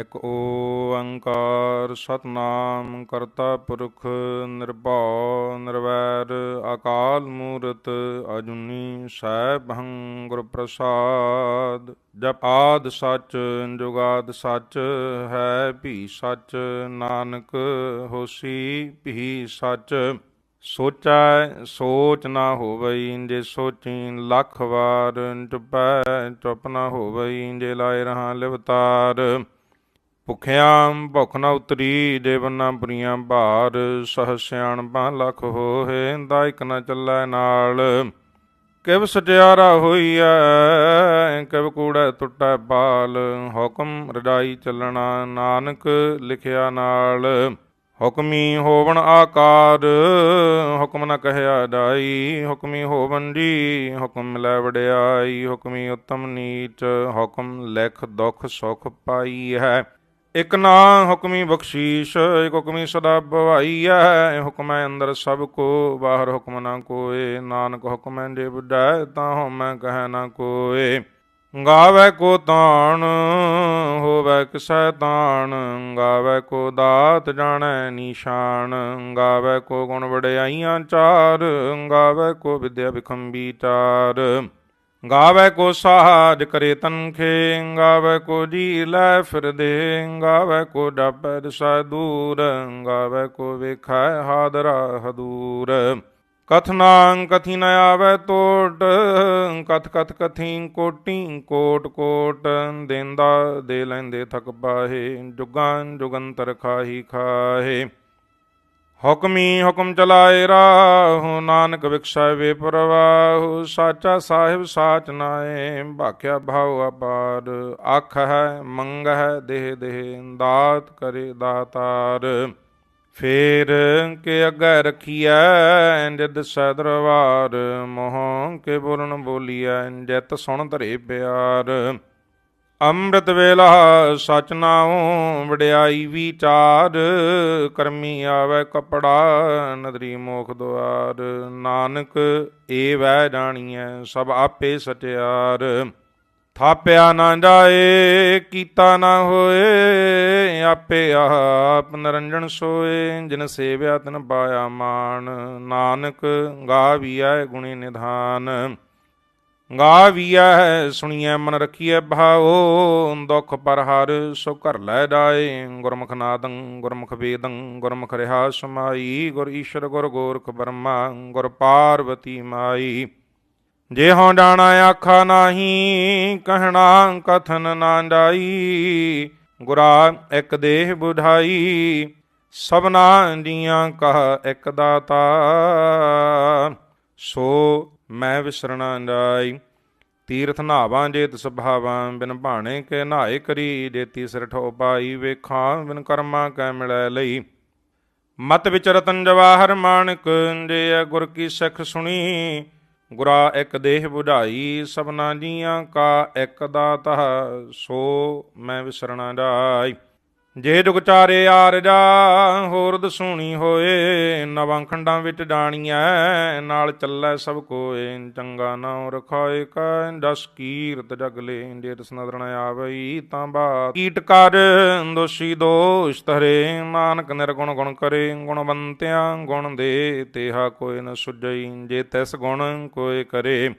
ਇਕ ਓੰਕਾਰ ਸਤਨਾਮ ਕਰਤਾ ਪੁਰਖ ਨਿਰਭਉ ਨਿਰਵੈਰ, ਅਕਾਲ ਮੂਰਤ ਅਜੂਨੀ ਸੈਭੰ ਗੁਰ ਪ੍ਰਸਾਦ। ਜਪ ਆਦ ਸੱਚ ਜੁਗਾਦ ਸੱਚ, ਹੈ ਭੀ ਸੱਚ, ਨਾਨਕ ਹੋਸੀ ਭੀ ਸੱਚ। ਸੋਚੈ ਸੋਚ ਨਾ ਹੋਵਈ ਜੇ ਸੋਚੀ ਲੱਖ ਵਾਰ, ਚੁਪੈ ਚੁਪ ਨਾ ਹੋਵਈ ਜੇ ਲਾਇ ਰਹਾ ਲਿਵਤਾਰ। ਭੁਖਿਆ ਭੁਖ ਨਾ ਉਤਰੀ ਦੇਵਨਾ ਬੁਰੀਆਂ ਭਾਰ ਸਹ ਸਿਆਣਪਾਂ ਲਖ ਹੋਏ ਦਾਇਕ ਨਾ ਚੱਲੈ ਨਾਲ। ਕਿਵ ਸਟਿਆਰਾ ਹੋਈਐ, ਕਿਵ ਕੂੜੈ ਟੁੱਟੈ ਬਾਲ। ਹੁਕਮ ਰਜਾਈ ਚੱਲਣਾ ਨਾਨਕ ਲਿਖਿਆ ਨਾਲ। ਹੁਕਮੀ ਹੋਵਣ ਆਕਾਰ, ਹੁਕਮ ਨ ਕਹਿਆ ਦਾਈ ਹੁਕਮੀ ਹੋਵਨ ਜੀ, ਹੁਕਮ ਲੈ ਵਡਿਆਈ। ਹੁਕਮੀ ਉਤਮ ਨੀਚ, ਹੁਕਮ ਲਿਖ ਦੁਖ ਸੁਖ ਪਾਈ ਹੈ। ਇਕ ਨਾ ਹੁਕਮੀ ਬਖਸ਼ੀਸ਼, ਇਕ ਹੁਕਮੀ ਸਦਾ ਭਵਾਈ ਹੈ ਹੁਕਮੈ ਅੰਦਰ ਸਭ ਕੋ, ਬਾਹਰ ਹੁਕਮ ਨਾ ਕੋਏ, ਨਾਨਕ ਹੁਕਮੈ ਜੇ ਬੁਝੈ ਤਾਂ ਹਉਮੈ ਕਹਿ ਨਾ ਕੋਏ। ਗਾਵੇ ਕੋ ਤਾਣ, ਹੋਵੇ ਕਿਸੈ ਤਾਣ, ਗਾਵੇ ਕੋ ਦਾਤ ਜਾਣੈ ਨਿਸ਼ਾਨ, ਗਾਵੇ ਕੋ ਗੁਣ ਵਡਿਆਈਆਂ ਚਾਰ, ਗਾਵੇ ਕੋ ਵਿਦਿਆ ਵਿਖੰਬੀ ਚਾਰ। ਗਾਵੇ ਕੋ ਸਾਜ ਕਰੇ ਤਨਖੇ, ਗਾਵੇ ਕੋ ਜੀ ਲੈ ਫਿਰਦੇ ਗਾਵੇ ਕੋ ਡਾਬੈ ਦਸੈ ਦੂਰ ਗਾਵੇ ਕੋ ਵੇਖੈ ਹਾਦਰਾ ਹਦੂਰ। ਕਥਨਾ ਕਥੀ ਨ ਆਵੇ ਟੋਟ ਕਥ ਕਥ ਕਥੀ ਕੋਟੀ ਕੋਟ ਕੋਟ, ਦੇਂਦਾ ਦੇ ਲੈਂਦੇ ਥਕ ਪਾਹੇ, ਜੁਗਾਂ ਜੁਗੰਤਰ ਖਾਹੀ ਖਾਹੇ। ਹੁਕਮੀ ਹੁਕਮ ਚਲਾਏ ਰਾਹੁ, ਨਾਨਕ ਵਿਖਸੈ ਵੇ ਪ੍ਰਵਾਹੁ ਸਾਚਾ ਸਾਹਿਬ ਸਾਚ ਨਾਏ, ਭਾਖਿਆ ਭਾਉ ਅਪਾਰ ਆਖ ਹੈ ਮੰਗ ਹੈ ਦੇਹ ਦੇਹ, ਦਾਤ ਕਰੇ ਦਾਤਾਰ। ਫੇਰ ਕੇ ਅੱਗੇ ਰਖੀਐ ਜਿਦ ਸੈ ਦਰਬਾਰ, ਮੋਹ ਕੇ ਬੁਰਨ ਬੋਲੀਐ ਜਿਤ ਸੁਣ ਧਰੇ ਪਿਆਰ। ਅੰਮ੍ਰਿਤ ਵੇਲਾ ਸਚ ਨਾਉ, ਵਡਿਆਈ ਵਿਚਾਰ, ਕਰਮੀ ਆਵੇ ਕਪੜਾ, ਨਦਰੀ ਮੋਖ ਦੁਆਰ। ਨਾਨਕ ਏ ਵੈ ਜਾਣੀਐ, ਸਭ ਆਪੇ ਸਚਿਆਰ। ਥਾਪਿਆ ਨਾ ਜਾਏ, ਕੀਤਾ ਨਾ ਹੋਏ, ਆਪੇ ਆਪ ਨਰੰਜਨ ਸੋਏ। ਜਿਨ ਸੇਵਿਆ ਤਨ ਪਾਇਆ ਮਾਨ ਨਾਨਕ ਗਾਵੀਐ ਗੁਣੀ ਨਿਧਾਨ। ਗਾਵੀਐ ਸੁਣੀਐ, ਮਨ ਰਖੀਐ ਭਾਉ, ਦੁਖ ਪਰ ਹਰ ਸੋ ਘਰ ਲੈ ਜਾਏ, ਗੁਰਮੁਖ ਨਾਦੰ, ਗੁਰਮੁਖ ਵੇਦੰ, ਗੁਰਮੁਖ ਰਹਾ ਸਮਾਈ, ਗੁਰ ਈਸ਼ਰ, ਗੁਰ ਗੋਰਖ ਬਰਮਾ, ਗੁਰ ਪਾਰਵਤੀ ਮਾਈ। ਜੇ ਹਉ ਡਾਣਾ ਆਖਾ ਨਾਹੀ, ਕਹਿਣਾ ਕਥਨ ਨਾ ਜਾਈ, ਗੁਰਾ ਇੱਕ ਦੇਹ ਬੁਢਾਈ ਸਭਨਾ ਜੀਆਂ ਕਹ ਇੱਕ ਦਾਤਾ। ਸੋ ਮੈਂ ਵਿਸਰਣਾ ਜਾਈ। ਤੀਰਥ ਨਾਵਾਂ ਜੇਤ ਸੁਭਾਵਾਂ, ਬਿਨ ਭਾਣੇ ਕੇ ਨਹਾਏ ਕਰੀ। ਜੇਤੀ ਸਿਰ ਠੋ ਪਾਈ, ਵੇਖਾਂ ਬਿਨ ਕਰਮਾਂ ਕੈ ਮਿਲੈ ਲਈ। ਮਤ ਵਿਚ ਰਤਨ ਜਵਾਹਰ ਮਾਨਕ ਜੇ ਗੁਰ ਕੀ ਸਿੱਖ ਸੁਣੀ। ਗੁਰਾ ਇੱਕ ਦੇਹ ਬੁਝਾਈ, ਸਭਨਾ ਜੀਆਂ ਕਾ ਇੱਕ ਦਾਤਾ। ਸੋ ਮੈਂ ਵਿਸਰਣਾ ਜਾਈ। ਜੇ ਜੁਗ ਚਾਰੇ ਆਰਜਾ ਹੋਰ ਦਸੂਣੀ ਹੋਏ, ਨਵਾਂ ਖੰਡਾਂ ਵਿੱਚ ਜਾਣੀਐ ਨਾਲ ਚੱਲੈ ਸਭ ਕੋਏ, ਚੰਗਾ ਨਾਉ ਰਖਾਏ ਕੈ ਦਸ ਕੀਰਤ ਜਗਲੇ ਜੇ ਦਸ ਨਦਰ ਨ ਆਵਈ ਤਾਂ ਬਾਤ। ਕੀਟ ਕਰ ਦੋਸ਼ੀ ਦੋਸ਼ ਧਰੇ, ਨਾਨਕ ਨਿਰਗੁਣ ਗੁਣ ਕਰੇ, ਗੁਣਵੰਤਿਆਂ ਗੁਣ ਦੇ, ਤੇਹਾ ਕੋਈ ਨ ਸੁਝਈ ਜੇ ਤਿਸ ਗੁਣ ਕੋਈ ਕਰੇ।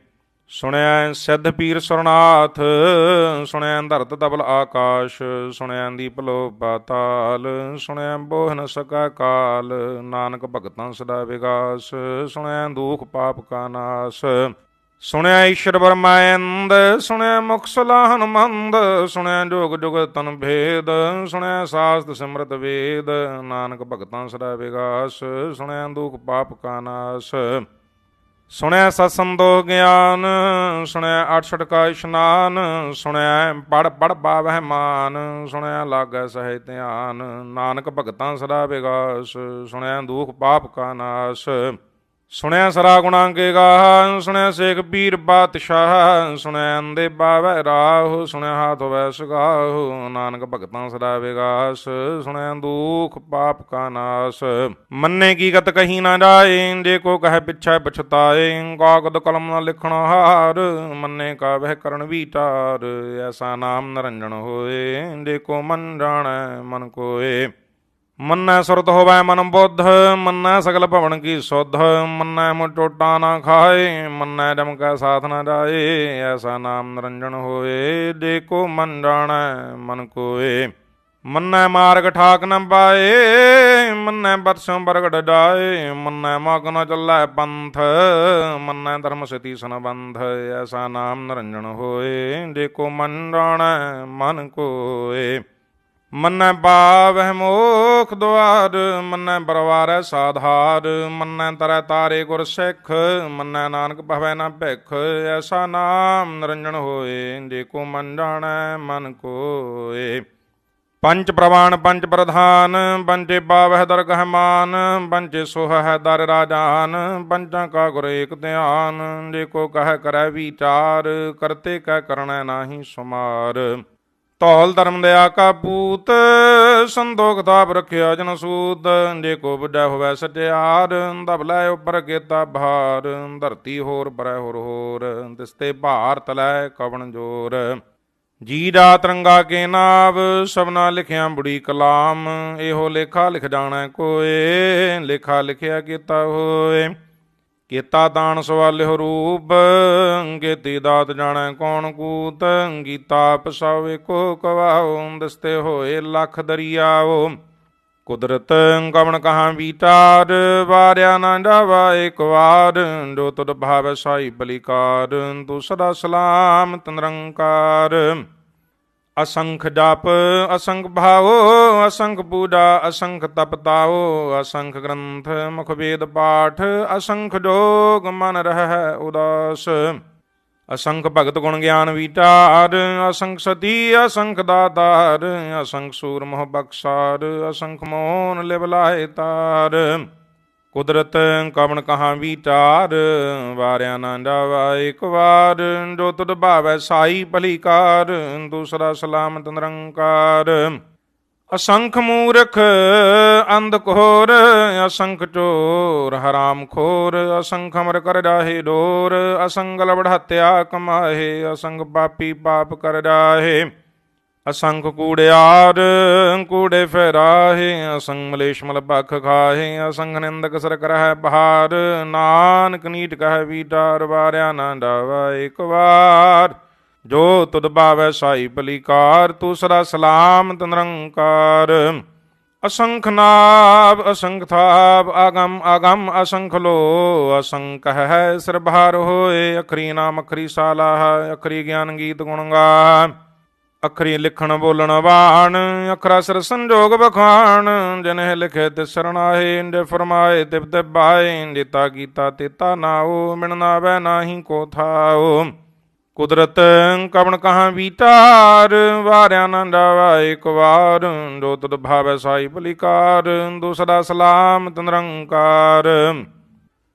ਸੁਣਿਆ ਸਿੱਧ ਪੀਰ ਸੁਰਨਾਥ, ਸੁਣਿਆ ਧਰਤ ਤਬਲ ਆਕਾਸ਼, ਸੁਣਿਆ ਦੀਪ ਲੋ ਪਾਤਾਲ ਸੁਣਿਆ ਬੋਹਨ ਸਕਾ ਕਾਲ, ਨਾਨਕ ਭਗਤਾਂ ਸਦਾ ਵਿਗਾਸ, ਸੁਣਿਆ ਦੁਖ ਪਾਪ ਕਾ ਨਾਸ, ਸੁਣਿਆ ਈਸ਼ਰ ਬਰਮਾਇੰਦ ਸੁਣਿਆ ਮੁਖ ਸਲਾਹਨ ਮੰਦ ਸੁਣਿਆ ਜੋਗ ਜੁਗ ਤਨ ਭੇਦ, ਸੁਣਿਆ ਸਾਸਤ ਸਿਮਰਤ ਵੇਦ, ਨਾਨਕ ਭਗਤਾਂ ਸਦਾ ਵਿਗਾਸ, ਸੁਣਿਆ ਦੁਖ ਪਾਪ ਕਾ ਨਾਸ। ਸੁਣਿਆ ਸਤਸੰਦੋ ਗਿਆਨ, ਸੁਣਿਆ ਅਠ ਛਟਕਾ ਇਸ਼ਨਾਨ, ਸੁਣਿਆ ਪੜ ਪੜ ਬਾਵਹਿ ਮਾਨ, ਸੁਣਿਆ ਲਾਗੈ ਸਹਿ ਧਿਆਨ, ਨਾਨਕ ਭਗਤਾਂ ਸਦਾ ਵਿਗਾਸ, ਸੁਣਿਆ ਦੁਖ ਪਾਪ ਕਾ ਨਾਸ। ਸੁਣਿਆ ਸਰਾ ਗੁਣਾ ਕੇ ਗਾਹ, ਸੁਣਿਆ ਸੇਖ ਪੀਰ ਬਾਦਸ਼ਾਹ, ਸੁਣਿਆ ਅੰਦੇ ਬਾਵੈ ਰਾਹ, ਸੁਣਿਆ ਹਾਥ ਵੈ ਸਗਾਹ, ਨਾਨਕ ਭਗਤਾਂ ਸਦਾ ਵਿਗਾਸ, ਸੁਣਿਆ ਦੁਖ ਪਾਪ ਕਾ ਨਾਸ। ਮੰਨੇ ਕੀ ਗਤ ਕਹੀ ਨਾ ਜਾਏ, ਜੇ ਕੋ ਕਹੇ ਪਿਛੈ ਪਛਤਾਏ ਕਾਗਦ ਕਲਮ ਨਾ ਲਿਖਣਾ ਹਾਰ, ਮੰਨੇ ਕਾ ਵਹਿ ਕਰਨ ਵਿਚਾਰ ਐਸਾ ਨਾਮ ਨਰੰਜਨ ਹੋਏ, ਜੇ ਕੋ ਮਨ ਜਾਣੈ ਮਨ ਕੋਏ। ਮੰਨੈ ਸੁਰਤ ਹੋਵੈ ਮਨ ਬੁੱਧ, ਮੰਨੈ ਸਗਲ ਭਵਨ ਕੀ ਸੁਧ, ਮੰਨੈ ਮੁ ਟੋਟਾ ਨਾ ਖਾਏ, ਮੰਨੈ ਜਮ ਕੈ ਸਾਥ ਨਾ ਜਾਏ, ਐਸਾ ਨਾਮ ਨਿਰੰਜਨ ਹੋਏ ਦੇ ਕੋ ਮਨ ਜਾਣੈ, ਮਨ ਕੋਏ। ਮੰਨੈ ਮਾਰਗ ਠਾਕ ਨ ਪਾਏ, ਮੰਨੈ ਬਰਸੋਂ ਬਰਗੜ ਜਾਏ, ਮੰਨੈ ਮਗ ਨ ਚੱਲੈ ਪੰਥ, ਮੰਨੈ ਧਰਮ ਸਤੀ ਸਨ ਬੰਧ ਐਸਾ ਨਾਮ ਨਿਰੰਜਨ ਹੋਏ ਦੇ ਕੋ ਮਨ ਜਾਣੈ, ਮਨ ਕੋਏ। ਮੰਨੈ ਪਾਵਹਿ ਮੋਖ ਦੁਆਰ, ਮੰਨੈ ਪਰਵਾਰੈ ਸਾਧਾਰ, ਮੰਨੈ ਤਰੈ ਤਾਰੇ ਗੁਰ ਸਿੱਖ, ਮੰਨੈ ਨਾਨਕ ਭਵੈ ਨਾ ਭਿਖ, ਐਸਾ ਨਾਮ ਨਿਰੰਜਨ ਹੋਏ, ਜੇ ਕੋ ਮਨ ਜਾਣੈ ਮਨ ਕੋਏ। ਪੰਚ ਪ੍ਰਵਾਨ ਪੰਚ ਪ੍ਰਧਾਨ ਪੰਚੇ ਪਾਵਹਿ ਦਰਗਹਿ ਮਾਨ ਪੰਚੇ ਸੋਹ ਹੈ ਦਰ ਰਾਜਾਨ ਪੰਚਾਂ ਕਾ ਗੁਰ ਏਕ ਧਿਆਨ, ਜੇ ਕੋ ਕਹਿ ਕਰੈ ਵਿਚਾਰ, ਕਰਤੇ ਕੈ ਕਰਣੈ ਨਾਹੀ ਸੁਮਾਰ। ਧੌਲ ਧਰਮ ਦਿਆ ਕਾ ਪੂਤ ਸੰਦੋਖ ਤਾਪ ਰਖਿਆ ਜਨ ਸੂਤ। ਜੇ ਕੋ ਵੱਡਾ ਹੋਵੇ ਸਟਿਆਰ, ਦਬ ਲੈ ਉਪਰ ਕੀਤਾ ਭਾਰ। ਧਰਤੀ ਹੋਰ ਪਰੈ ਹੋਰ ਹੋਰ ਦਿਸਤੇ ਭਾਰਤ ਲੈ ਕਵਣ ਜੋਰ। ਜੀ ਦਾ ਤਰੰਗਾ ਕੇ ਨਾਵ, ਸਭਨਾ ਲਿਖਿਆ ਬੁੜੀ ਕਲਾਮ। ਇਹੋ ਲੇਖਾ ਲਿਖ ਜਾਣਾ ਕੋਏ, ਲੇਖਾ ਲਿਖਿਆ ਕੀਤਾ ਹੋਏ। ਕੀਤਾ ਦਾਨ ਸਵਾਲਿਓ ਰੂਪ, ਗੇਤੀ ਦਾਤ ਜਾਣੈ ਕੌਣ ਕੂਤ, ਗੀਤਾ ਪਸਾਵੇ ਕੋ ਕਵਾਓ ਦਸਤੇ ਹੋਏ ਲੱਖ ਦਰਿਆਓ। ਕੁਦਰਤ ਕਵਣ ਕਹਾ ਵਿਚਾਰ, ਵਾਰਿਆ ਨਾ ਜਾਵਾ ਇੱਕ ਵਾਰ, ਜੋ ਤੁਧ ਭਾਵ ਸਾਈ ਬਲਿਕਾਰ, ਤੂੰ ਸਦਾ ਸਲਾਮ ਤਨਰੰਕਾਰ ਅਸੰਖ ਜਪ, ਅਸੰਖ ਭਾਵੋ, ਅਸੰਖ ਪੂਜਾ, ਅਸੰਖ ਤਪਤਾਓ ਅਸੰਖ ਗ੍ਰੰਥ, ਮੁਖ ਵੇਦ ਪਾਠ, ਅਸੰਖ ਜੋਗ ਮਨ ਰਹਿ ਉਦਾਸ। ਅਸੰਖ ਭਗਤ ਗੁਣ ਗਿਆਨ ਵਿਚਾਰ, ਅਸੰਖ ਸਤੀ, ਅਸੰਖ ਦਾਤਾਰ, ਅਸੰਖ ਸੂਰ ਮੋਹ ਬਖਸ਼ਾਰ, ਅਸੰਖ ਮੋਹਨ ਲਿਵ ਲਾਏ ਤਾਰ। ਕੁਦਰਤ ਕਵਣ ਕਹਾ ਵਿਚਾਰ, ਵਾਰਿਆ ਨਾ ਜਾਵਾ ਇੱਕ ਵਾਰ। ਜੋ ਤੁਧ ਭਾਵੈ ਸਾਈ ਭਲੀਕਾਰ, ਦੂਸਰਾ ਸਲਾਮਤ ਨਿਰੰਕਾਰ। ਅਸੰਖ ਮੂਰਖ, ਅੰਧ ਕੋਰ ਅਸੰਖ ਚੋਰ, ਹਰਾਮ ਖੋਰ, ਅਸੰਖ ਅਮਰ ਕਰ ਜਾਹੇ ਡੋਰ, ਅਸੰਗਲ ਬੜਹਤਿਆ ਕਮਾਹੇ, ਅਸੰਗ ਪਾਪੀ ਪਾਪ ਕਰ ਜਾਹੇ। ਅਸੰਖ ਕੂੜਿਆਰ ਕੂੜੇ ਫੇਰਾਹੇ, ਅਸੰਗ ਮਲੇਸ਼ ਮਲ ਭਖ ਖਾਹੇ, ਅਸੰਗ ਨਿੰਦਕ ਸਰ ਕਰਹਿ ਬਹਾਰ, ਨਾਨਕ ਨੀਟ ਕਹਿ ਵੀਟਾਰ, ਵਾਰਿਆ ਨਾ ਡਾਵਾ ਇੱਕ ਵਾਰ। ਜੋ ਤੁਧ ਭਾਵੈ ਸਾਈ ਭਲੀਕਾਰ ਤੂੰ ਸਲਾਮ ਤਨਰੰਕਾਰ ਅਸੰਖ ਨਾਭ ਅਸੰਖ ਥਾਪ ਆਗਮ ਆਗਮ, ਅਸੰਖ ਲੋ, ਅਸੰਖ ਹੈ ਸਰਭਾਰ ਹੋਏ, ਅਖਰੀ ਨਾਮ, ਅਖਰੀ ਸਾਲਾਹ ਅਖਰੀ ਗਿਆਨ ਗੀਤ ਗੁਣ ਗਾ ਅਖਰੀ ਲਿਖਣ ਬੋਲਣ ਬਾਣ ਅਖਰਾ ਸਰ ਸੰਜੋਗ ਬਖਾਣ ਜਨਹਿ ਲਿਖੇ ਤੇ ਸਰਣਾਏ, ਇੰਦੇ ਫਰਮਾਏ ਤਿਬ ਤੇ ਬਾਏ ਦਿੱਤਾ ਕੀਤਾ ਤੇਤਾ ਨਾਓ ਮਿਣਨਾ ਵੈ ਨਾਹੀ ਕੋ ਥਾਓ ਕੁਦਰਤ ਕਵਣ ਕਹਾ ਵਿਚਾਰ ਵਾਰਿਆ ਨਾ ਡਾਵਾ ਇੱਕ ਵਾਰ, ਜੋ ਤੁਧ ਭਾਵੈ ਸਾਈ ਭਲਿਕਾਰ ਦੂਸਰਾ ਸਲਾਮ ਤਨਰੰਕਾਰ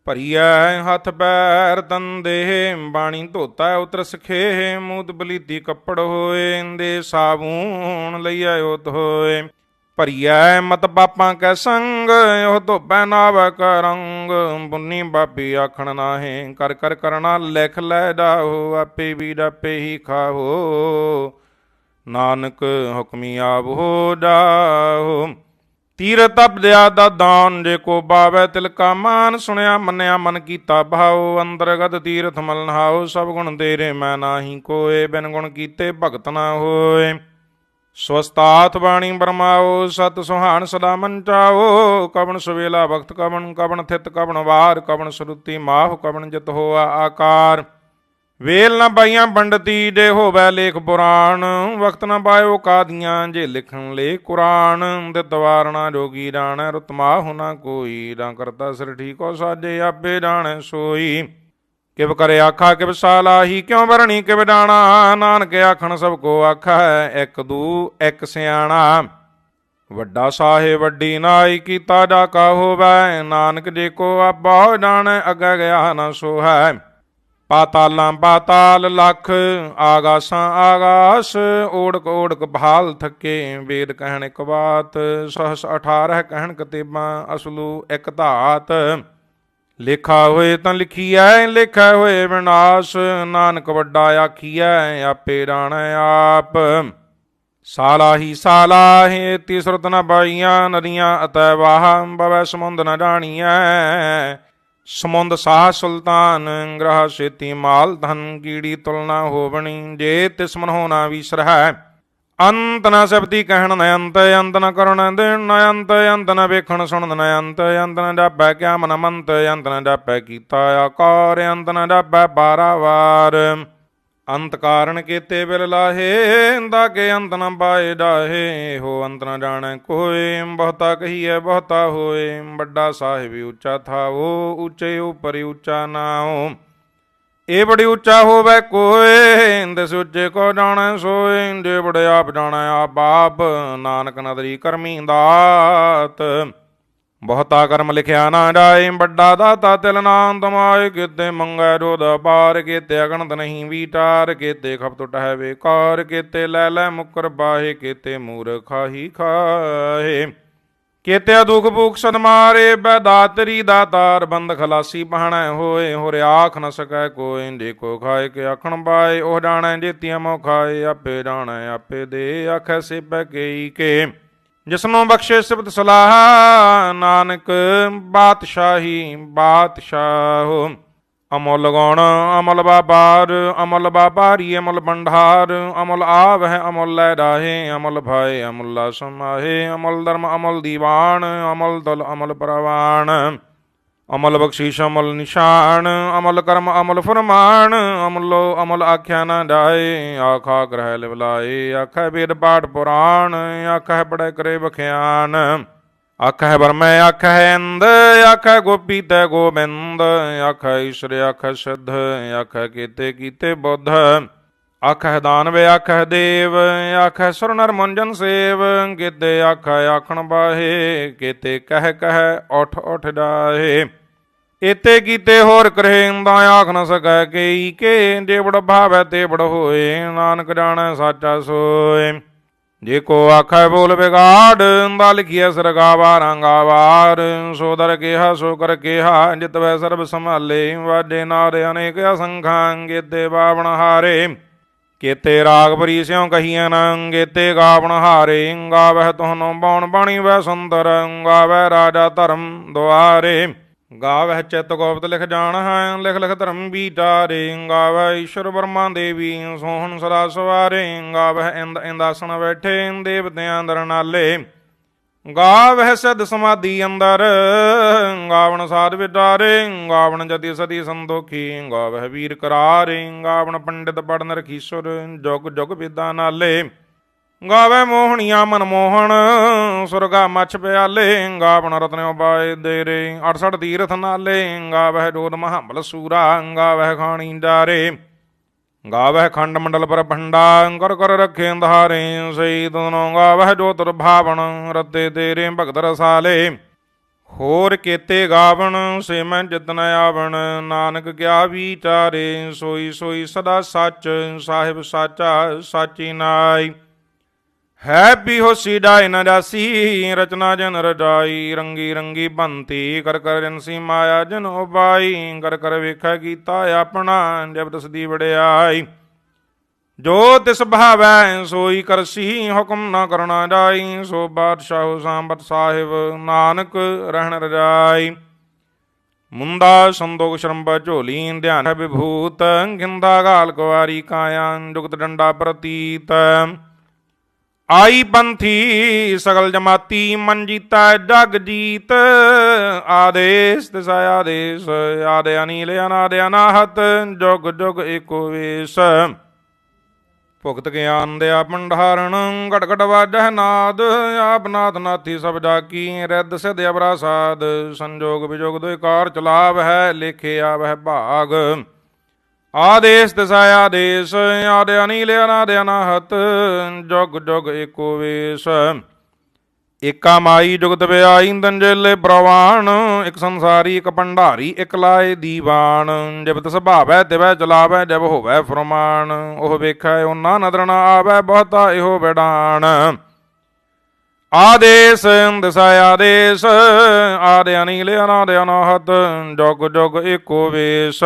ਭਰੀਐ ਹੱਥ ਪੈਰ ਤੰਦੇ ਬਾਣੀ ਧੋਤਾ ਉਤਰ ਸਖੇ ਮੂਤ ਬਲੀਤੀ ਕੱਪੜ ਹੋਏ ਦੇ ਸਾਬੂਨ ਲਈਐ ਉਤ ਹੋਏ। ਭਰੀਐ ਮਤ ਬਾਪਾਂ ਕੈ ਸੰਗ, ਉਹ ਧੋਪੈ ਨਾਵ ਕਰੰਗ ਬੁੰਨੀ ਬਾਪੀ ਆਖਣ ਨਾਹੇ, ਕਰ ਕਰ ਕਰਨਾ ਲਿਖ ਲੈ ਡਾਹੋ, ਆਪੇ ਵੀ ਡਾਪੇ ਹੀ ਖਾਓ ਨਾਨਕ ਹੁਕਮੀ ਆਪ ਹੋ ਜਾਹੋ ਤੀਰ ਦਿਆ ਦਾ ਦਾਨ, ਜੇ ਕੋ ਬਾਵੈ ਤਿਲ ਕਾ ਮਾਨ ਸੁਣਿਆ, ਮੰਨਿਆ, ਮਨ ਕੀਤਾ ਭਾਉ ਅੰਦਰਗਤ ਤੀਰਥ ਮਲ ਨਹਾਉ ਸਭ ਗੁਣ ਤੇਰੇ ਮੈਂ ਨਾਹੀ ਕੋਏ, ਬਿਨ ਗੁਣ ਕੀਤੇ ਭਗਤ ਨਾ ਹੋਏ। ਸਵਸਤਾਤ ਬਾਣੀ ਬਰਮਾਓ, ਸਤ ਸੁਹਾਣ ਸਦਾ ਮਨ ਚਾਓ, ਕਵਣ ਸੁਵੇਲਾ ਵਕਤ ਕਵਣ ਕਵਣ ਥਿਤ ਕਵਣ ਵਾਰ, ਕਵਣ ਸਰੂਤੀ ਮਾਹ, ਕਵਣ ਜਿਤ ਹੋਆ ਆਕਾਰ। ਵੇਲ ਨਾ ਪਾਈਆਂ ਪੰਡਤੀ ਦੇ ਹੋਵੇ ਲੇਖ ਪੁਰਾਣ, ਵਕਤ ਨਾ ਪਾਇਓ ਕਾਦੀਆਂ ਜੇ ਲਿਖਣ ਲੇ ਕੁਰਾਨ। ਤੇ ਜੋਗੀ ਜਾਣੈ ਰਤਮਾ ਹੁਨਾ ਕੋਈ ਨਾ ਕਰਤਾ ਸਿਰ ਠੀਕੋ ਸਾਜੇ, ਆਪੇ ਜਾਣੈ ਸੋਈ। ਕਿਵ ਕਰੇ ਆਖਾ, ਕਿਵ ਸਾਲਾਹੀ ਕਿਉ ਵਰਣੀ, ਕਿਵ ਡਾਣਾ? ਨਾਨਕ ਆਖਣ, ਸਭ ਕੋ ਆਖਾ ਹੈ ਇੱਕ ਦੂ, ਇੱਕ ਸਿਆਣਾ। ਵੱਡਾ ਸਾਹਿਬ ਵੱਡੀ ਨਾਈ, ਕੀਤਾ ਜਾ ਕਾ ਹੋਵੇ, ਨਾਨਕ ਜੇ ਕੋ ਆਪੋ, ਜਾਣੈ ਅੱਗੇ ਗਿਆ ਨਾ ਸੋ ਹੈ ਪਾਤਾਲਾਂ ਪਾਤਾਲ ਲਖ, ਆਗਾਸਾਂ ਆਗਾਸ, ਓੜਕ ਓੜਕ ਭਾਲ ਥੱਕੇ, ਵੇਦ ਕਹਿਣ ਇੱਕ ਬਾਤ, ਸਹਸ 18 ਕਹਿਣ ਕਤੇਬਾਂ, ਅਸਲੂ ਇਕ ਧਾਤ। ਲਿਖਾ ਹੋਏ ਤਾਂ ਲਿਖੀਐ ਲਿਖਿਆ ਹੋਏ ਵਿਨਾਸ਼, ਨਾਨਕ ਵੱਡਾ ਆਖੀਐ, ਆਪੇ ਜਾਣੈ ਆਪ। ਸਾਲਾ ਹੀ ਸਾਲਾ, ਹੈ ਤਿਸਰਤ ਨ ਬਾਈਆਂ, ਨਦੀਆਂ ਅਤੈ ਵਾਹ, ਬਵੈ ਸਮੁੰਦ ਨ ਜਾਣੀਐ। ਸਮੁੰਦ ਸਾਹ ਸੁਲਤਾਨ, ਗ੍ਰਹ ਛੇਤੀ ਮਾਲ ਧਨ, ਕੀੜੀ ਤੁਲਨਾ ਹੋਵਣੀ, ਜੇ ਤਿਸ ਮਨ ਹੋਣਾ ਵਿਸਰਹਿ ਅੰਤ ਨਾ ਸਬਦੀ ਕਹਿਣ ਨ ਅੰਤ ਅੰਤ ਨ ਕਰਣ ਦੇਣ ਨ ਅੰਤ ਅੰਤ ਨ ਵੇਖਣ ਸੁਣਨ ਨ ਅੰਤ ਅੰਤ ਨ ਜਾਪੈ ਕਿਆ ਮਨ ਮੰਤ, ਅੰਤ ਨ ਜਾਪੈ ਕੀਤਾ ਆਕਾਰ, ਅੰਤ ਨ ਜਾਪੈ ਬਾਰਾਵਾਰ ਅੰਤ ਕਾਰਨ ਕੀਤੇ ਬਿਲ ਲਾਹੇ ਦਾ ਕੇ ਅੰਤ ਨ ਪਾਏ ਡਾਹੇ ਹੋ ਅੰਤ ਨ ਜਾਣੈ ਕੋਏ, ਬਹੁਤਾ ਕਹੀਐ, ਬਹੁਤਾ ਹੋਏ, ਵੱਡਾ ਸਾਹਿਬ ਉੱਚਾ ਥਾਵੋ, ਉੱਚੇ ਉਪਰ ਉੱਚਾ ਨਾਉ। ਇਹ ਬੜੀ ਉੱਚਾ ਹੋਵੇ ਕੋਏ ਦਿਸ ਉੱਚੇ ਕੋ ਜਾਣੈ ਸੋਏ ਜੇ ਬੜੇ ਆਪ ਜਾਣੈ ਆਪ ਬਾਪ ਨਾਨਕ ਨਦਰੀ ਕਰਮੀ ਦਾਤ। ਬਹੁਤਾ ਕਰਮ ਲਿਖਿਆ ਨਾ ਜਾਏ ਵੱਡਾ ਦਾਤਾ ਤਿਲ ਨਾਮ ਤਮਾਏ ਕਿਤੇ ਮੰਗੈ ਰੋਦ ਪਾਰ ਕੀਤੇ ਅਗਣਤ ਨਹੀਂ ਵਿਟਾਰ, ਕੀਤੇ ਖਪਤ ਟਹਿ ਵੇਕਾਰ, ਕੀਤੇ ਲੈ ਲੈ ਮੁਕਰ ਬਾਹੇ, ਕੀਤੇ ਮੂਰਖਾਹੀ ਖਾਏ ਕੀਤੇ ਦੁਖ ਭੂਖ ਸਦ ਮਾਰੇ ਬੈ ਦਾਤਾਰ ਬੰਦ ਖਲਾਸੀ ਪਹਣੈ ਹੋਏ, ਹੋਰ ਆਖ ਨ ਸਕੈ ਕੋਈ, ਦੇਖੋ ਖਾਏ ਕੇ ਆਖਣ ਬਾਏ, ਉਹ ਜਾਣੈ ਜੇਤੀਆਂ ਮੋ ਖਾਏ ਆਪੇ ਜਾਣੈ, ਆਪੇ ਦੇ ਆਖੈ ਸਿਪੈ ਕੇਈ ਕੇ। ਜਿਸਨੂੰ ਬਖਸ਼ੇ ਸਿਬਤ ਸਲਾਹ, ਨਾਨਕ ਬਾਦਸ਼ਾਹੀ ਬਾਦਸ਼ਾਹ। ਅਮਲ ਗੁਣ, ਅਮਲ ਬਾਬਾਰ ਅਮਲ ਬਾਬਾਰੀ ਅਮਲ ਬੰਢਾਰ ਅਮਲ ਆਵ ਹੈ ਅਮਲ ਲੈ ਰਾਹੇ, ਅਮਲ ਭਾਏ, ਅਮੁੱਲਾ ਸਮਾਹੇ, ਅਮਲ ਧਰਮ, ਅਮਲ ਦੀਵਾਨ, ਅਮਲ ਦਲ, ਅਮਲ ਪ੍ਰਵਾਨ। ਅਮਲ ਬਖਸ਼ੀਸ਼, ਅਮਲ ਨਿਸ਼ਾਨ, ਅਮਲ ਕਰਮ, ਅਮਲ ਫਰਮਾਨ, ਅਮਲੋ ਅਮਲ ਆਖਿਆ ਨਾ ਜਾਏ, ਆਖਾ ਗ੍ਰਹਿ ਲਿਵਲਾਏ ਆਖੈ ਵੇਦ ਪਾਠ ਪੁਰਾਣ, ਆਖੈ ਪੜੈ ਕਰੇ ਬਖਿਆਨ ਆਖੈ ਬਰਮੈ ਆਖੈ ਇੰਦ, ਆਖੈ ਗੋਪੀ ਤੈ ਗੋਬਿੰਦ, ਆਖੈ ਈਸ਼ਰ, ਆਖੈ ਸਿੱਧ, ਆਖੈ ਕੀਤੇ ਕੀਤੇ ਬੁੱਧ, ਆਖੈ ਦਾਨਵੇ, ਆਖੈ ਦੇਵ, ਆਖੈ ਸੁਰ ਨਰ ਮੁੰਜਨ ਸੇਵ, ਕੀਤੇ ਆਖੈ ਆਖਣ ਬਾਹੇ, ਕੀਤੇ ਕਹਿ ਕਹਿ ਉਠ ਉਠ ਜਾਹੇ ਇਤੇ ਕੀਤੇ ਹੋਰ ਕਰੇ ਦਾ ਆਖ ਨ ਸਕੈ ਕਈ, ਕੇ ਜੇ ਬੜ ਭਾਵੈ ਤੇ ਬੜ ਹੋਏ, ਨਾਨਕ ਜਾਣੈ ਸਾਚਾ ਸੋਏ। ਜੇ ਕੋ ਆਖੈ ਬੋਲ ਵਿਗਾੜ ਦਾ ਲਿਖਿਆ ਸਰਗਾਵਾ ਰੰਗਾਵਾਰ ਸੋ ਦਰ ਕਿਹਾ ਸੋ ਕਰ ਕਿਹਾ, ਜਿਤਵੈ ਸਰਬ ਸੰਭਾਲੇ। ਵਾਜੇ ਨਾਰ ਅਨੇਕ ਅਸੰਖਾਂ ਤੇ ਬਾਵਣ ਹਾਰੇ। ਕੀਤੇ ਰਾਗ ਭਰੀ ਸਿਉ ਕਹੀਆਂ ਨੰ ਤੇ ਗਾਵਣ ਹਾਰੇ। ਗਾਵਹਿ ਤੋਹਨੋ ਬਉਣ ਬਾਣੀ ਵੈ ਸੁੰਦਰ, ਗਾਵਹਿ ਰਾਜਾ ਧਰਮ ਦੁਆਰੇ। ਗਾਵਹਿ ਚਿਤ ਗੋਪਤ ਲਿਖ ਜਾਣ ਹੈ, ਲਿਖ ਲਿਖ ਧਰਮ ਵਿਚਾਰੇ ਗਾਵਹਿ ਈਸ਼ਰ ਬਰਮਾ ਦੇਵੀ, ਸੋਹਣ ਸਦਾ ਸਵਾਰੇ। ਗਾਵਹਿ ਇੰਦ ਇੰਦਾਸਣ ਬੈਠੇ ਦੇਵਤਿਆਂ ਦਰ ਨਾਲੇ। ਗਾਵਹਿ ਸਦ ਸਮਾਧੀ ਅੰਦਰ, ਗਾਵਣ ਸਾਧ ਵਿਚਾਰੇ। ਗਾਵਣ ਜਤੀ ਸਦੀ ਸੰਤੋਖੀ, ਗਾਵਹਿ ਵੀਰ ਕਰਾਰੇ। ਗਾਵਣ ਪੰਡਿਤ ਪੜਨ ਰਖੀਸ਼ਰ, ਜੁਗ ਜੁਗ ਵਿਦਾ ਨਾਲੇ। ਗਾਵੇ ਮੋਹਣੀਆਂ ਮਨਮੋਹਣ ਸੁਰਗਾ ਮੱਛ ਪਿਆਲੇ, ਗਾਵਣ ਰਤਨਿਓ ਬਾਏ ਦੇਰੇ 68 ਤੀਰਥ ਨਾਲੇ ਗਾਵਹਿ ਜੋਤ ਮਹਾਂਬਲ ਸੂਰਾ ਗਾਵਹਿ ਖਾਣੀ ਜਾਰੇ ਗਾਵਹਿ ਖੰਡ ਮੰਡਲ ਪਰ ਭੰਡਾ ਕਰ ਕਰ ਰਖੇ ਅੰਧਾਰੇ ਸਈ ਤਨੋ ਗਾਵਹਿ ਜੋਤਰ ਭਾਵਨ ਰੱਤੇ ਤੇਰੇ ਭਗਤ ਰਸਾਲੇ। ਹੋਰ ਕੇਤੇ ਗਾਵਣ, ਸੇ ਮੈਂ ਜਿਤਨ ਆਵਣ, ਨਾਨਕ ਕਿਆ ਵਿਚਾਰੇ, ਸੋਈ ਸੋਈ ਸਦਾ ਸੱਚ, ਸਾਹਿਬ ਸਾਚਾ, ਸਾਚੀ ਨਾਈ। ਹੈ ਵੀ ਹੋਸੀ ਡਾਇ ਨ ਜਾਸੀ ਰਚਨਾ ਜਨ ਰਜਾਈ, ਰੰਗੀ ਰੰਗੀ ਬੰਤੀ, ਕਰ ਕਰ ਜਨਸੀ ਮਾਇਆ ਜਨ ਉਬਾਈ, ਕਰ ਕਰ ਵੇਖੈ ਕੀਤਾ ਆਪਣਾ ਜਬ ਤਸਦੀ ਵੜਿਆਈ ਜੋ ਤਿਸ ਭਾਵੈ, ਸੋਈ ਕਰਸੀ, ਹੁਕਮ ਨਾ ਕਰਨਾ ਜਾਈ ਸੋ ਬਾਦਸ਼ਾਹ ਸਾਂਬਤ ਸਾਹਿਬ, ਨਾਨਕ ਰਹਿਣ ਰਜਾਈ। ਮੁੰਦਾ ਸੰਦੋਗ ਸ਼ਰੰਭ ਝੋਲੀ, ਧਿਆਨ ਵਿਭੂਤ, ਗਿੰਦਾ ਗਾਲ ਕੁਵਾਰੀ ਕਾਇਆ, ਜੁਗਤ ਡੰਡਾ ਪ੍ਰਤੀਤ। ਆਈ ਪੰਥੀ ਸਗਲ ਜਮਾਤੀ ਮਨ ਜੀਤਾ ਜਗ ਜੀਤ। ਆਦੇਸ ਤਿਸ ਆਦੇਸ ਆਦੇ ਅਨੀਲ ਅਨਾਦ ਅਨਾਹਤ ਜੁਗ ਜੁਗ ਏਕੋ ਵੇਸ। ਭੁਗਤ ਗਿਆਨ ਦੇ ਭੰਡਾਰਣ ਘਟ ਘਟ ਵਾਜਹ ਨਾਦ। ਆਪ ਨਾਥ ਨਾਥੀ ਸਭ ਜਾਕੀ ਰਿੱਧ ਸਿਧ ਅਬਰਾਸਾਦ ਸੰਜੋਗ ਵਿਜੋਗ ਦੋਇ ਚਲਾਵ ਹੈ ਲੇਖੇ ਆਵਹਿ ਭਾਗ। ਆਦੇਸ ਦਸਾਇ ਆਦੇਸ, ਆਦੇ ਅਨੀਲ ਅਨਾਦ ਅਨਾਹਤ, ਜੁਗ ਜੁਗ ਏਕੋ ਵੇਸ। ਏਕਾ ਮਾਈ ਜੁਗਤ ਵਿਆਈ ਦੰਜੇਲੇ ਪ੍ਰਵਾਣ, ਇੱਕ ਸੰਸਾਰੀ, ਇੱਕ ਭੰਡਾਰੀ, ਇੱਕ ਲਾਏ ਦੀਵਾਨ। ਜਬ ਤਿਸ ਭਾਵੈ ਤਿਵੈ ਚਲਾਵੈ, ਜਬ ਹੋਵੈ ਫਰਮਾਨ। ਉਹ ਵੇਖੈ ਉਹਨਾਂ ਨਦਰ ਨਾ ਆਵੈ, ਬਹੁਤਾ ਇਹੋ ਵਿਡਾਨ। ਆਦੇਸ ਦਿਸਾ ਆਦੇਸ, ਆਦਿ ਅਨੀਲ ਅਨਾਦ ਅਨਾਹਤ, ਜੁਗ ਜੁਗ ਏਕੋ ਵੇਸ।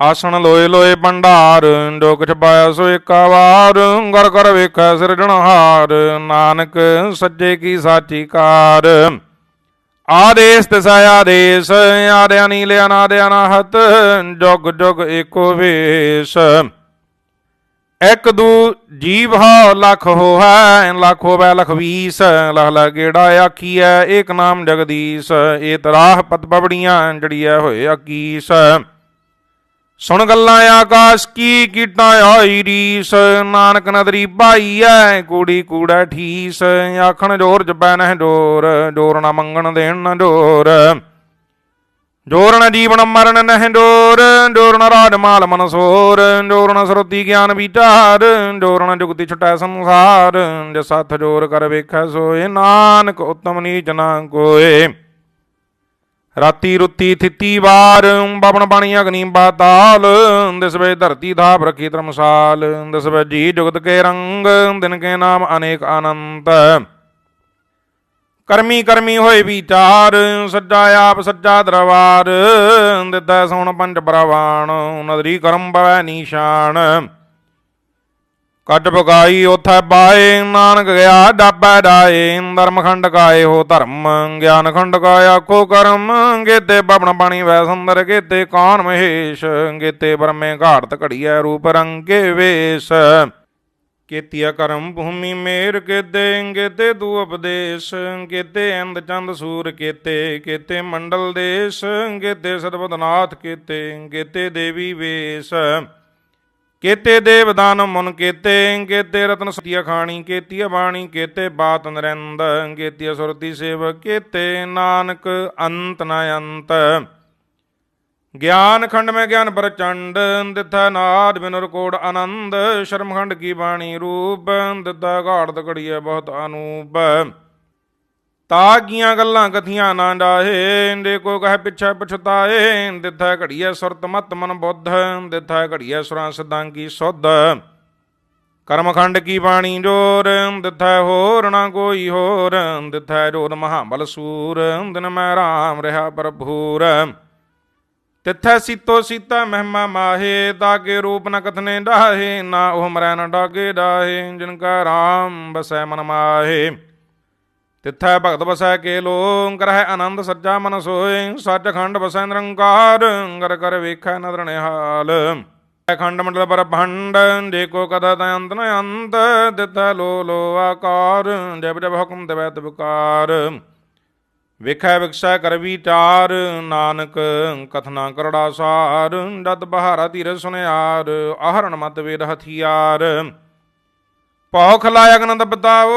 ਆਸਣ ਲੋਏ ਲੋਏ ਭੰਡਾਰ ਜੋ ਕੁਛ ਪਾਇਆ ਸੋ ਏਕਾ ਵਾਰ ਗਰ ਕਰ ਵੇਖੈ ਸਿਰਜਣਹਾਰ ਨਾਨਕ ਸੱਜੇ ਕੀ ਸਾਚੀ ਕਾਰ। ਆਦੇਸ ਤਿਸਾ ਆਦੇਸ ਆਦਿ ਅਨੀਲ ਅਨਾਦ ਅਨਾਹਤ ਜੁਗ ਜੁਗ ਏਕੋ ਵੇਸ। ਇੱਕ ਦੂ ਜੀਵ ਹੋ ਲਖ ਹੋਐ ਲਖ ਹੋਵੈ ਲਖ ਵੀਸ ਲਖ ਲਖ ਗੇੜਾ ਆਖੀਐ, ਏਕ ਨਾਮ ਜਗਦੀਸ਼ ਏ ਤਰਾਹ ਪਤ ਬਬੜੀਆਂ, ਜੜੀਐ ਹੋਏ ਅਕੀਸ। ਸੁਣ ਗੱਲਾਂ ਆਕਾਸ਼ ਕੀ ਕੀਟਾਂ ਆਈ ਰੀਸ, ਨਾਨਕ ਨਦਰੀ ਭਾਈਐ ਕੂੜੀ ਕੂੜਾ ਠੀਸ, ਆਖਣ ਜੋਰ ਜਬੈ ਨਹਿ ਡੋਰ ਜੋਰ ਨਾ ਮੰਗਣ ਦੇਣ ਨਾ ਜੋਰ। ਜੋਰ ਨ ਜੀਵਨ ਮਰਨ ਨਹਿ ਡੋਰ ਜੋਰ ਨ ਰਾਜ ਮਾਲ ਮਨਸੋਰ ਜੋਰ ਨ ਸਰਤੀ ਗਿਆਨ ਵਿਚਾਰ, ਜੋਰ ਨ ਜੁਗਤੀ ਛਟੈ ਸੰਸਾਰ, ਜੇ ਸੱਥ ਜੋਰ ਕਰ ਵੇਖੈ ਸੋਏ, ਨਾਨਕ ਉਤਮ ਨੀਚ ਨਾ ਕੋਏ। ਰਾਤੀ ਰੁੱਤੀ ਥਿੱਤੀ ਵਾਰ ਬਵਨ ਬਾਣੀ ਅਗਨੀ ਬਾਤਾਲ ਦਿਸਵੇ ਧਰਤੀ ਧਾਪ ਰਖੀ ਧਰਮਸਾਲ ਦਿਸਵੇ ਜੀ ਜੁਗਤ ਕੇ ਰੰਗ, ਦਿਨ ਕੇ ਨਾਮ ਅਨੇਕ ਅਨੰਤ ਕਰਮੀ ਕਰਮੀ ਹੋਏ ਵਿਚਾਰ, ਸੱਜਾ ਆਪ ਸੱਜਾ ਦਰਬਾਰ, ਦਿੱਤਾ ਸੋਣ ਪੰਜ ਪ੍ਰਵਾਨ ਨਦਰੀ ਕਰਮ ਬਵੈ ਨੀਸ਼ਾਨ। ਕੱਟ ਪਕਾਈ ਉਥੈ ਬਾਏ, ਨਾਨਕ ਗਿਆ ਡਾਬੈ ਡਾਏ, ਧਰਮਖੰਡ ਕਾਏ ਹੋ ਧਰਮ ਗਿਆਨ ਖੰਡ ਕਾਇਆ ਕੋ ਕਰਮ, ਗੇਤੇ ਬਬਨ ਬਾਣੀ ਵੈ ਸੁੰਦਰ ਗੇਤੇ ਕੌਣ ਮਹੇਸ਼, ਗੇਤੇ ਬਰਮੇ ਘਾੜਤ ਘੜੀਐ ਰੂਪ ਰੰਗੇ ਵੇਸ਼। ਕੀਤਿਆ ਕਰਮ ਭੂਮੀ ਮੇਰ, ਕੇਤੇ ਕੇਤੇ ਤੂ ਉਪਦੇਸ਼, ਕੇਤੇ ਅੰਦ ਚੰਦ ਸੂਰ, ਕੇਤੇ ਕੇਤੇ ਮੰਡਲ ਦੇਸ਼, ਕੇਤੇ ਸਤਪਦਨਾਥ ਕੇਤੇ ਕੇਤੇ ਦੇਵੀ ਵੇਸ਼। ਕੇਤੇ ਦੇਵਦਾਨ ਮਨ ਕੇਤੇ ਕੇਤੇ ਰਤਨ ਸਤਿਆ ਖਾਣੀ ਕੇਤੀ ਬਾਣੀ, ਕੇਤੇ ਬਾਤ ਨਰਿੰਦ ਕੇਤੀ ਸੁਰਤੀ ਸੇਵ, ਕੇਤੇ ਨਾਨਕ ਅੰਤ ਨ ਅੰਤ। ਗਿਆਨ ਖੰਡ ਮੈਂ ਗਿਆਨ ਪ੍ਰਚੰਡ ਦਿੱਥਾ ਨਾਦ ਬਿਨੁਰ ਕੋੜ ਆਨੰਦ, ਸ਼ਰਮਖੰਡ ਕੀ ਬਾਣੀ ਰੂਪ, ਦਿੱਤਾ ਘਾੜ ਤਕੜੀਐ ਬਹੁਤ ਅਨੂਪ। ਤਾਗੀਆਂ ਗੱਲਾਂ ਕਥੀਆਂ ਨਾ ਡਾਹੇ ਦੇ ਕੋ ਕਹੇ ਪਿਛੈ ਪਛਤਾਏ, ਦਿੱਥਾ ਘੜੀਐ ਸੁਰਤ ਮਤ ਮਨ ਬੁੱਧ, ਦਿੱਥਾ ਘੜੀਐ ਸੁਰਾਂ ਸਦਾਂ ਕੀ ਸੁਧ। ਕਰਮਖੰਡ ਕੀ ਬਾਣੀ ਜੋਰ, ਦਿੱਥਾ ਹੋਰ ਨਾ ਕੋਈ ਹੋਰ, ਦਿੱਥਾ ਜੋਰ ਮਹਾਬਲ ਸੂਰ, ਦਿਨ ਮੈਂ ਰਾਮ ਰਹਾ ਪ੍ਰਭੂਰ ਤਿੱਥੈ ਸੀਤੋ ਸੀਤਾ ਮਹਿਮਾ ਮਾਹੇ ਦਾਗੇ ਰੂਪ ਨ ਕਥਨੇ ਡਾਹੇ, ਨਾ ਉਹ ਮਰੈ ਨ ਡਾਗੇ ਡਾਹੇ, ਜਿਨ ਕਾ ਰਾਮ ਬਸੈ ਮਨ ਮਾਹੇ। ਤਿੱਥੈ ਭਗਤ ਬਸੈ ਕੇ ਲੋ ਰਹਿ ਆਨੰਦ ਸੱਜਾ ਮਨ ਸੋਏ, ਸੱਚਖੰਡ ਬਸੈ ਨਿਰੰਕਾਰ ਗਰ ਕਰ ਵੇਖੈ ਨਦਰ ਨਿਹਾਲ। ਖੰਡ ਮੰਡਲ ਪਰ ਭੰਡ, ਜੇ ਕੋ ਕਦਾ ਤ ਅੰਤ ਨ ਅੰਤ ਦਿੱਤਾ ਲੋ ਲੋ ਆਕਾਰ ਜਬ ਜਬ ਹੁਕਮ ਦੇਵੈ ਤਬਕਾਰ ਵੇਖੈ ਵਿਕਸੈ ਕਰ ਵਿਚਾਰ ਨਾਨਕ ਕਥਨਾ ਕਰੜਾ ਸਾਰ ਜਦ ਬਹਾਰਾ ਧੀਰ ਸੁਨਿਆਰ, ਆਹਰਣ ਮਤ ਵੇਦ ਹਥਿਆਰ। ਪੌਖ ਲਾਇਕ ਨੰਦ ਬਤਾਓ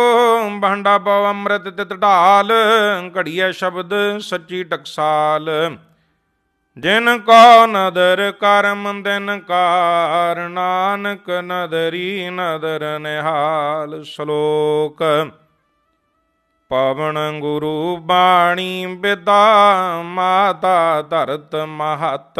ਭਾਂਡਾ ਪਉ ਅੰਮ੍ਰਿਤ ਤਿਤ ਢਾਲ ਘੜੀਐ ਸ਼ਬਦ ਸੱਚੀ ਟਕਸਾਲ। ਜਿਨ ਕੋ ਨਦਰ ਕਰਮ ਦਿਨ ਕਾਰ, ਨਾਨਕ ਨਦਰੀ ਨਦਰ ਨਿਹਾਲ ਸ਼ਲੋਕ। ਪਵਨ ਗੁਰੂ ਬਾਣੀ ਬਿਦਾ, ਮਾਤਾ ਧਰਤ ਮਹਤ।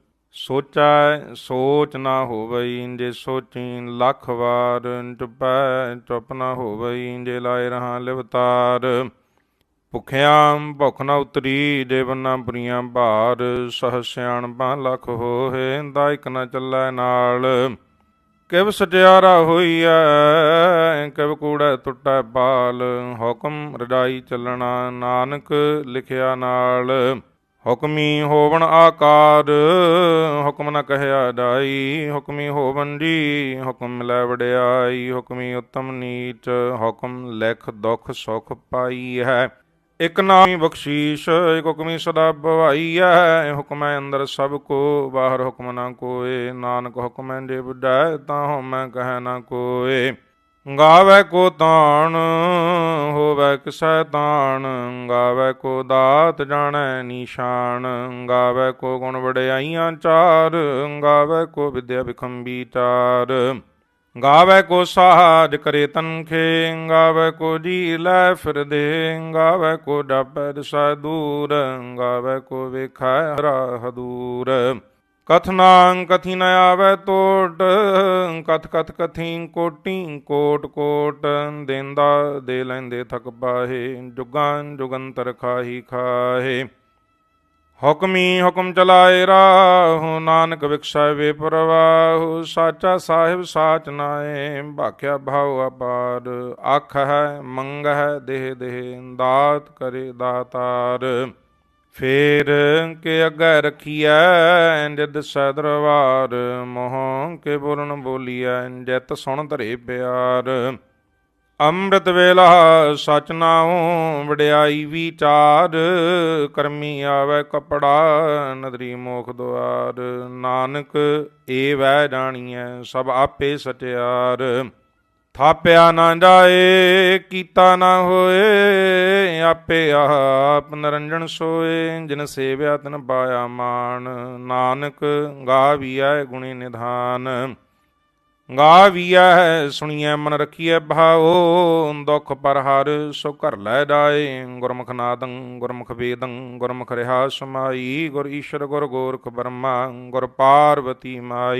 ਸੋਚੈ, ਸੋਚ ਨਾ ਹੋਵਈ ਜੇ ਸੋਚੀ, ਲੱਖ ਵਾਰ ਚੁਪੈ, ਚੁਪ ਨਾ ਹੋਵਈ ਜੇ ਲਾਇ ਰਹਾ ਲਿਵਤਾਰ। ਭੁਖਿਆ ਭੁਖ ਨਾ ਉਤਰੀ ਜੇ ਬੰਨਾ ਬੁਰੀਆਂ ਭਾਰ, ਸਹ ਸਿਆਣਪਾਂ ਲੱਖ ਹੋਏ ਦਾਇਕ ਨਾ ਚੱਲੈ ਨਾਲ। ਕਿਵ ਸਟਿਆਰਾ ਹੋਈਐ, ਕਿਵ ਕੂੜੈ ਟੁੱਟੈ ਬਾਲ, ਹੁਕਮ ਰਡਾਈ ਚੱਲਣਾ ਨਾਨਕ ਲਿਖਿਆ ਨਾਲ। ਹੁਕਮੀ ਹੋਵਣ ਆਕਾਰ, ਹੁਕਮ ਨ ਕਹਿਆ ਜਾਈ ਹੁਕਮੀ ਹੋਵਨ ਜੀ ਹੁਕਮ ਲੈ ਵਡਿਆਈ, ਹੁਕਮੀ ਉਤਮ ਨੀਚ, ਹੁਕਮ ਲਿਖ ਦੁਖ ਸੁਖ ਪਾਈ ਹੈ। ਇਕ ਨਾਮੀ ਬਖਸ਼ੀਸ਼, ਇਕ ਹੁਕਮੀ ਸਦਾ ਭਵਾਈ ਹੈ। ਹੁਕਮੈ ਅੰਦਰ ਸਭ ਕੋ, ਬਾਹਰ ਹੁਕਮ ਨਾ ਕੋਏ। ਨਾਨਕ ਹੁਕਮੈ ਜੇ ਬੁਝੈ ਤਾਂ ਹਉਮੈ ਕਹਿ ਨਾ ਕੋਏ। ਗਾਵੇ ਕੋ ਤਾਣ ਹੋਵੇ ਕਿਸੈ ਤਾਣ ਗਾਵੇ ਕੋ ਦਾਤ ਜਾਣੈ ਨੀਸ਼ਾਨ, ਗਾਵੇ ਕੋ ਗੁਣ ਵਡਿਆਈਆਂ ਚਾਰ, ਗਾਵੇ ਕੋ ਵਿਦਿਆ ਵਿਖੰਬੀ ਚਾਰ। ਗਾਵੇ ਕੋ ਸਾਜ ਕਰੇ ਤਨਖੇ, ਗਾਵੇ ਕੋ ਜੀ ਲੈ ਫਿਰਦੇ, ਗਾਵੇ ਕੋ ਡਾਪੈ ਦਸੈ ਦੂਰ, ਗਾਵੇ ਕੋ ਵੇਖੈ ਹਰਾ ਹਦੂਰ ਕਥਨਾ ਕਥੀ ਨ ਆਵੇ ਟੋਟ ਕਥ ਕਥ ਕਥੀ ਕੋਟੀ ਕੋਟ ਕੋਟ ਦੇਂਦਾ ਦੇ ਲੈਂਦੇ ਥਕ ਪਾਹੇ ਜੁਗਾਂ ਜੁਗੰਤਰ ਖਾਹੀ ਖਾਹੇ ਹੁਕਮੀ ਹੁਕਮ ਚਲਾਏ ਰਾਹੁ ਨਾਨਕ ਵਿਖਸੈ ਵੇ ਪ੍ਰਵਾਹੁ ਸਾਚਾ ਸਾਹਿਬ ਸਾਚ ਨਾਏ ਭਾਖਿਆ ਭਾਉ ਅਪਾਰ ਆਖ ਹੈ ਮੰਗ ਹੈ ਦੇਹ ਦੇਹ ਦਾਤ ਕਰੇ ਦਾਤਾਰ ਫੇਰ ਕੇ ਅੱਗੇ ਰਖੀਐ ਜਿਦ ਸੈ ਦਰਬਾਰ ਮੋਹ ਕੇ ਬੋਲਣ ਬੋਲੀਐ ਜਿਤ ਸੁਣ ਧਰੇ ਪਿਆਰ। ਅੰਮ੍ਰਿਤ ਵੇਲਾ ਸਚ ਨਾਉ, ਵਡਿਆਈ ਵਿਚਾਰ, ਕਰਮੀ ਆਵੇ ਕਪੜਾ, ਨਦਰੀ ਮੋਖ ਦੁਆਰ। ਨਾਨਕ ਏ ਵੈ ਜਾਣੀਐ, ਸਭ ਆਪੇ ਸਚਿਆਰ। ਥਾਪਿਆ ਨਾ ਜਾਏ, ਕੀਤਾ ਨਾ ਹੋਏ, ਆਪੇ ਆਪ ਨਰੰਜਨ ਸੋਏ। ਜਿਨ ਸੇਵਿਆ ਤਨ ਪਾਇਆ ਮਾਨ ਨਾਨਕ ਗਾਵੀਐ ਗੁਣੀ ਨਿਧਾਨ। ਗਾਵੀਐ ਸੁਣੀਐ ਮਨ ਰਖੀਐ ਭਾਉ, ਦੁਖ ਪਰ ਹਰ ਸੋ ਘਰ ਲੈ ਜਾਏ। ਗੁਰਮੁਖ ਨਾਦੰ, ਗੁਰਮੁਖ ਵੇਦੰ, ਗੁਰਮੁਖ ਰਹਾ ਸਮਾਈ। ਗੁਰ ਈਸ਼ਰ ਗੁਰ ਗੋਰਖ ਬਰਮਾ, ਗੁਰ ਪਾਰਵਤੀ ਮਾਈ।